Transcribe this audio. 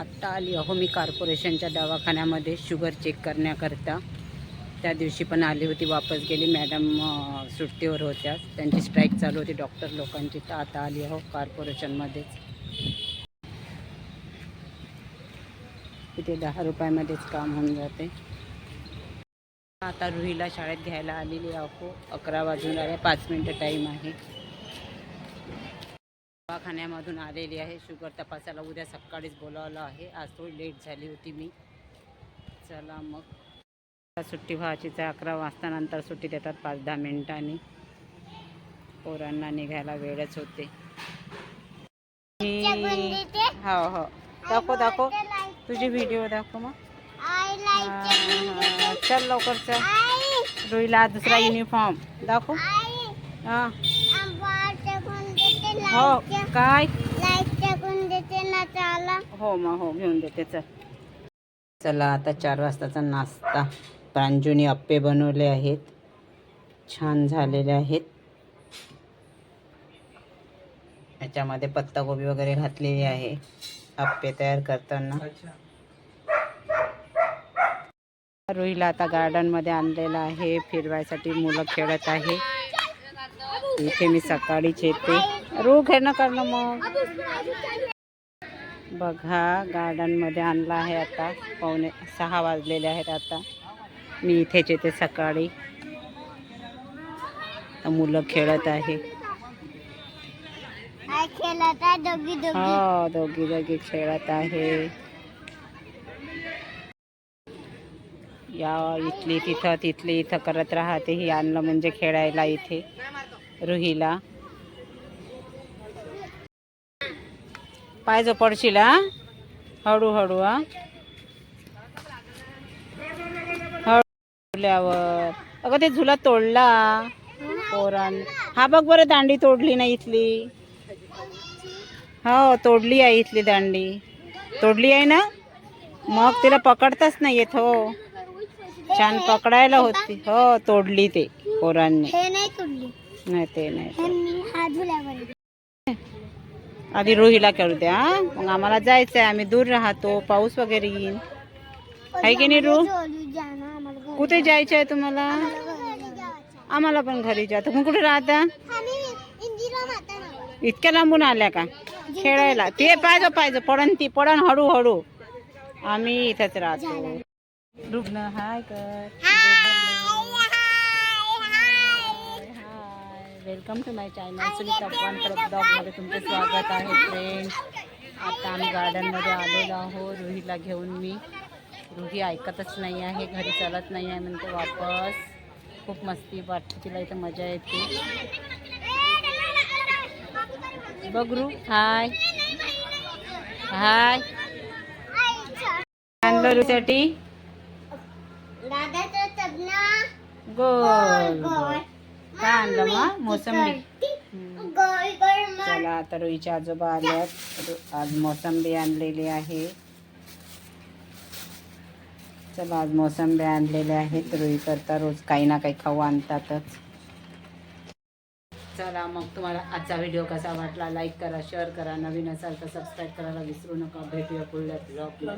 आत्ता आली अहो मी कॉर्पोरेशनच्या दवाखान्यामध्ये शुगर चेक करण्याकरता. त्या दिवशी पण आली होती वापस गेली. मॅडम सुट्टीवर होत्या. त्यांची स्ट्राईक चालू होती डॉक्टर लोकांची. तर आता आली अहो कॉर्पोरेशनमध्येच तिथे दहा रुपयामध्येच काम होऊन जाते. आता रुहीला शाळेत घ्यायला आलेली अहो. अकरा वाजून आहे पाच मिनटं टाईम आहे. दवाखान्यामधून आलेली आहे. शुगर तपासायला उद्या सकाळीच बोलावलं आहे. आज थोडी लेट झाली होती मी. चला मग. सुट्टी व्हायचीच आहे. अकरा वाजता नंतर सुट्टी देतात पाच दहा मिनिटांनी. पोरांना निघायला वेळच होते. हो हो. दाखव दाखव. तुझी व्हिडिओ दाखव मग. चल लवकर चल. रुईला दुसरा युनिफॉर्म दाखव. हा. हो काय? हो मग हो घेऊन देते चल. चला आता चार वाजताचा नाश्ता. प्रांजूनी अप्पे बनवले आहेत. छान झालेले आहेत. याच्यामध्ये पत्ताकोबी वगैरे घातलेली आहे. अप्पे तयार करताना. रुईला आता गार्डनमध्ये आणलेलं आहे. फिरवायसाठी मुलं खेळत आहे. इथे मी सकाळीच येते. रू खेळणं करणं मग? बघा गार्डनमध्ये आणला आहे आता. पावणे सहा वाजलेले आहेत आता. मी इथेच येते सकाळी. मुलं खेळत आहे. हो दोघी दोघी खेळत आहे. या इथली तिथं तिथली इथं करत राहते. ही आणलं म्हणजे खेळायला इथे. रुहीला. पाय जो पडशील हा हळूहळू हा? हळूल्यावर. अगं ते झुला तोडला. पोरान. हा बघ बरं दांडी तोडली ना इथली? हो तोडली आहे इथली दांडी. तोडली आहे ना? मग तिला पकडताच नाही येत हो. छान पकडायला होती. हो तोडली ते पोरांनी. नाही ते नाही. आधी रोहीला करू द्या हा? मग आम्हाला जायचं आहे आम्ही दूर राहतो पाऊस वगैरे येईन आहे की नाही रू? कुठे जायचं आहे तुम्हाला? आम्हाला पण घरी जा. तुम्ही कुठे राहता? इतक्या लांबून आल्या का? खेळायला. ते पाहिजे पाहिजे. पडन ती पडन हळूहळू. आम्ही इथंच राहतो. रुग्ण हाय कर welcome to my channel. Sunita परत ब्लॉगमध्ये तुमचे स्वागत आहे फ्रेंड्स आता आम्ही गार्डनमध्ये आलेलो आहो रुहीला घेऊन मी. रुही ऐकतच नाही आहे घरी चालत नाही आहे म्हणते वापस. खूप मस्ती वाटते तिला इथं मजा येते. बघ रू हाय हाय आणलं रुसाठी गोल गोल. काय आणलं मग? मोसंबी. चला आता रोईच्या आजोबा आल्यात आज मोसंबी आणलेली आहे. चला आज मोसंबी आणलेले आहेत रोई करता रोज काही ना काही खाऊ आणतातच. चला मग तुम्हाला आजचा व्हिडिओ कसा वाटला? लाईक करा शेअर करा. नवीन असाल तर सबस्क्राईब करायला विसरू नका. भेटूया पुढल्या ब्लॉगला